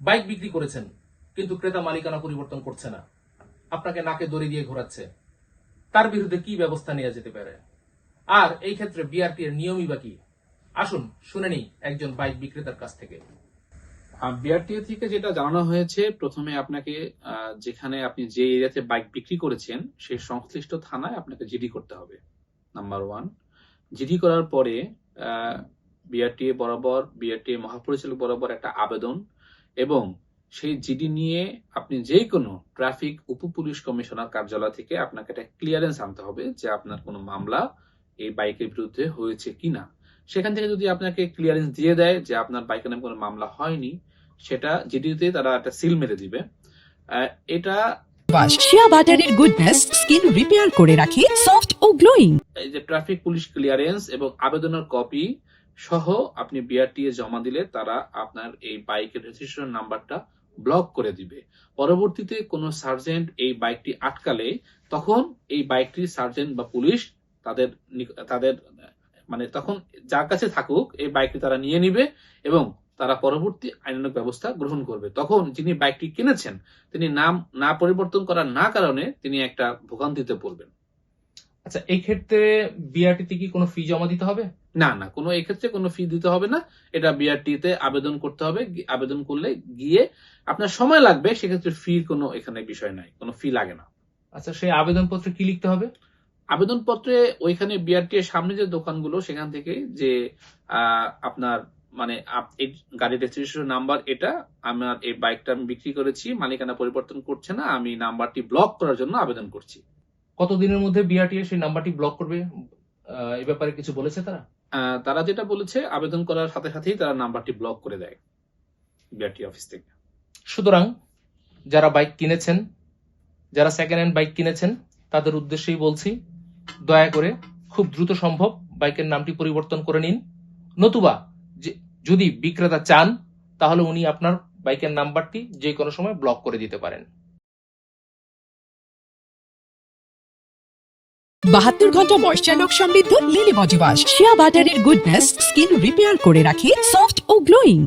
Bike বিক্রি করেছেন, কিন্তু ক্রেতা মালিকানা পরিবর্তন করছে না। আপনাকে নাকে দড়ি দিয়ে ঘোরাচ্ছে। তার বিরুদ্ধে কি ব্যবস্থা নেওয়া যেতে পারে? আর এই ক্ষেত্রে বিআরটি এর নিয়মই বা কি? আসুন, শুনে নিই একজন বাইক বিক্রেতার কাছ থেকে। বিআরটিএ থেকে যেটা জানানো হয়েছে, প্রথমে আপনাকে যেখানে আপনি যে এরিয়াতে বাইক বিক্রি করেছেন, সেই সংশ্লিষ্ট থানায় আপনাকে জিডি করতে হবে। নাম্বার ওয়ান জিডি করার পরে বিআরটিএ বরাবর বিআরটিএ মহাপরিচালক বরাবর একটা আবেদন এবং সেই জিডি নিয়ে আপনি যে কোনো ট্রাফিক উপ পুলিশ কমিশনার কার্যালয় থেকে আপনাকে একটা ক্লিয়ারেন্স আনতে হবে যে আপনার কোনো মামলা এই বাইকের বিরুদ্ধে হয়েছে কিনা। সেখান থেকে যদি আপনাকে ক্লিয়ারেন্স দিয়ে দেয় যে আপনার বাইকের নামে কোনো মামলা হয়নি সেটা জিডিতে তারা একটা সিল মেরে দিবে। এটা শিয়া বাটারের গুডনেস স্কিন রিপেয়ার করে রাখে সফট ও গ্লোয়িং এই যে ট্রাফিক পুলিশ ক্লিয়ারেন্স এবং আবেদনের কপি সহ আপনি বিআরটিএ জমা দিলে তারা আপনার এই বাইকের রেজিস্ট্রেশন নাম্বারটা ব্লক করে দিবে। পরবর্তীতে কোনো সার্জেন্ট এই বাইকটি আটকালে তখন এই বাইকটি সার্জেন্ট বা পুলিশ তাদের তাদের মানে তখন যার কাছে থাকুক এই বাইকটি তারা নিয়ে নিবে এবং তারা পরবর্তী আইনানুগ ব্যবস্থা গ্রহণ করবে। তখন যিনি বাইকটি কিনেছেন, তিনি নাম না পরিবর্তন করার না কারণে তিনি একটা ভোগান্তিতে পড়বেন। আচ্ছা এই ক্ষেত্রে বিআরটিতে কি কোনো ফি জমা দিতে হবে? না না কোনো এক্ষেত্রে কোনো ফি দিতে হবে না। এটা বিআরটি তে আবেদন করতে হবে আবেদন করলে গিয়ে আপনার সময় লাগবে সেক্ষেত্রে ফির কোনো এখানে বিষয় নাই কোনো ফি লাগে না। আচ্ছা সেই আবেদনপত্রে কি লিখতে হবে? আবেদনপত্রে ওইখানে বিআরটি এর সামনে যে দোকানগুলো সেখান থেকে যে আহ, আপনার মানে এই গাড়ির রেজিস্ট্রেশন নাম্বার এটা আমার এই বাইকটা আমি বিক্রি করেছি মালিকানা পরিবর্তন করছে না আমি নাম্বারটি ব্লক করার জন্য আবেদন করছি। কতদিনের মধ্যে বিআরটিএ সেই নাম্বারটি ব্লক করবে? এই ব্যাপারে কিছু বলেছে তারা? তারা যেটা বলেছে আবেদন করার সাথে সাথেই তারা নাম্বারটি ব্লক করে দেয় বিআরটি অফিস থেকে। সুতরাং যারা বাইক কিনেছেন যারা সেকেন্ড হ্যান্ড বাইক কিনেছেন তাদের উদ্দেশ্যেই বলছি দয়া করে খুব দ্রুত সম্ভব বাইকের নামটি পরিবর্তন করে নিন। নতুবা যে- যদি বিক্রেতা চান তাহলে উনি আপনার বাইকের নাম্বারটি যে কোনো সময় ব্লক করে দিতে পারেন। বাহাত্তর ঘণ্টা ময়শ্চার লক সমৃদ্ধ লিলি শেয়া শিয়া বাটারের গুডনেস স্কিন রিপেয়ার করে রাখে সফট ও গ্লোয়িং